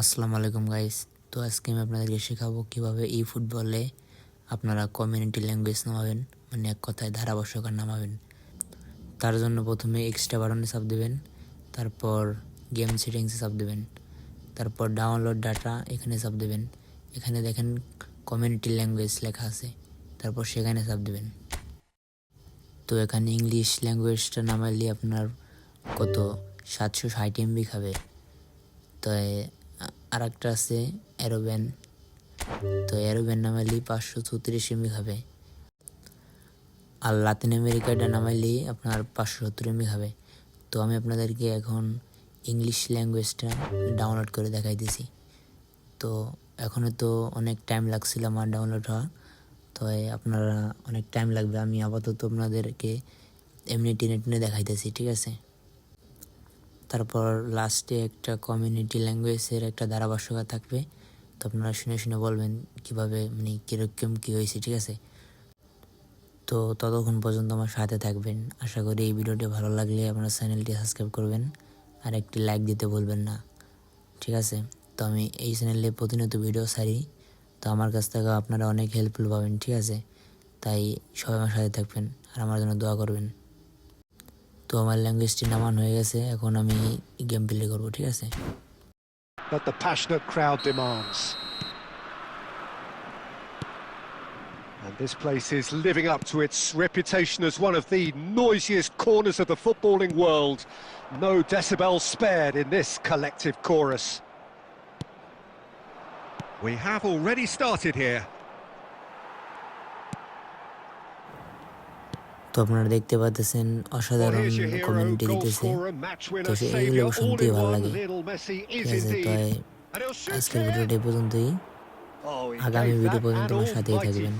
আসসালামু আলাইকুম গাইস তো আজকে আমি আপনাদেরকে শেখাবো কীভাবে এই ফুটবলে আপনারা কমিউনিটি ল্যাঙ্গুয়েজ নামাবেন মানে এক কথায় ধারাবর্ষকার নামাবেন। তার জন্য প্রথমে এক্সট্রা বাটনে চাপ দেবেন, তারপর গেম সেটিংসে চাপ দেবেন, তারপর ডাউনলোড ডাটা এখানে চাপ দেবেন। এখানে দেখেন কমিউনিটি ল্যাঙ্গুয়েজ লেখা আছে, তারপর সেখানে চাপ দেবেন। তো এখানে ইংলিশ ল্যাঙ্গুয়েজটা নামাইলে আপনার কত? সাতশো ষাট এমবি খাবে। তো আর একটা আছে অ্যারোব্যান তো অ্যারোব্যান নামাইলে পাঁচশো চৌত্রিশ এমবি খাবে আর লাতিন আমেরিকাটা নামাইলে আপনার পাঁচশো সত্তর এমবি খাবে তো আমি আপনাদেরকে এখন ইংলিশ ল্যাঙ্গুয়েজটা ডাউনলোড করে দেখাইতেছি তো এখনও তো অনেক টাইম লাগছিল আমার ডাউনলোড হওয়া। তো আপনারা অনেক টাইম লাগবে, আমি আপাতত আপনাদেরকে এমনি টেনে টেনে দেখাইতেছি ঠিক আছে? তারপর লাস্টে একটা কমিউনিটি ল্যাঙ্গুয়েজের একটা ধারাভাষ্যকার থাকবে। তো আপনারা শুনে শুনে বলবেন কীভাবে মানে কীরকম কী হয়েছে, ঠিক আছে? তো ততক্ষণ পর্যন্ত আমার সাথে থাকবেন। আশা করি এই ভিডিওটি ভালো লাগলে আপনার চ্যানেলটি সাবস্ক্রাইব করবেন। আর একটি লাইক দিতে বলবেন না। ঠিক আছে? তো আমি এই চ্যানেলে প্রতিনিয়ত ভিডিও ছাড়ি। তো আমার কাছ থেকে আপনারা অনেক হেল্পফুল পাবেন, ঠিক আছে? তাই সবাই আমার সাথে থাকবেন। আর আমার জন্য দোয়া করবেন। তো আমার ল্যাঙ্গুয়েজটি নামান হয়ে গেছে এখন আমি গেম প্লে করবো ঠিক আছে that the passionate crowd demands. And this place is living up to its reputation as one of the noisiest corners of the footballing world. No decibels spared in this collective chorus. We have already started here. তো আপনারা দেখতে পাচ্ছেন অসাধারণ comment দিতেছে। তো এইগুলো শুনতে ভালো লাগে। আজকের ভিডিওটি পর্যন্তই। আগামী ভিডিও পর্যন্ত সাথেই থাকবেন।